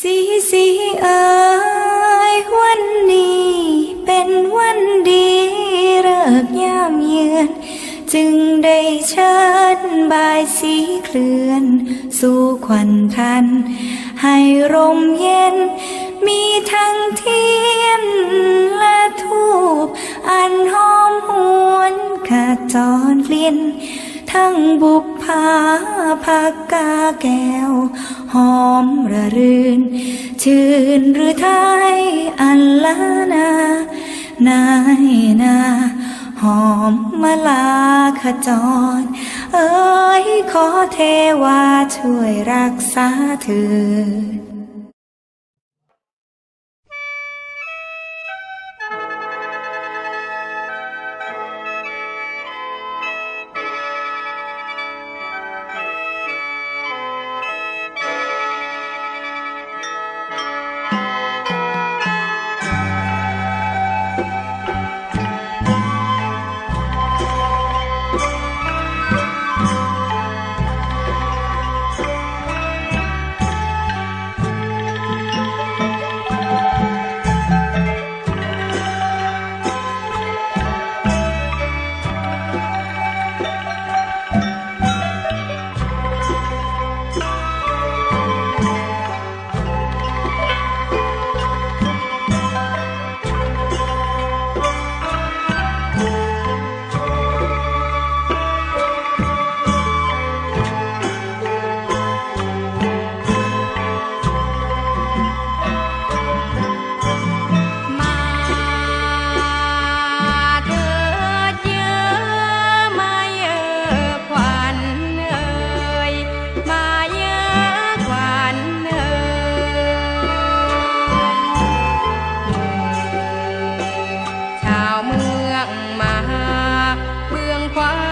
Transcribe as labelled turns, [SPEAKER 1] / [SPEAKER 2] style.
[SPEAKER 1] สีสีเอ๋ยวันนี้เป็นวันดีเลิกยามเยือน จึงได้เชิญบายสีเคลื่อน สู่ควันทัน ให้ร่มเย็น มีทั้งเทียนและทู ทั้งบุพภาผักกาแก้ว หอมระรื่น ชื่นหรือไทยอันลานา นายนา หอมมาลาขจร เอ้ยขอเทวาช่วยรักษาเถิด quiet.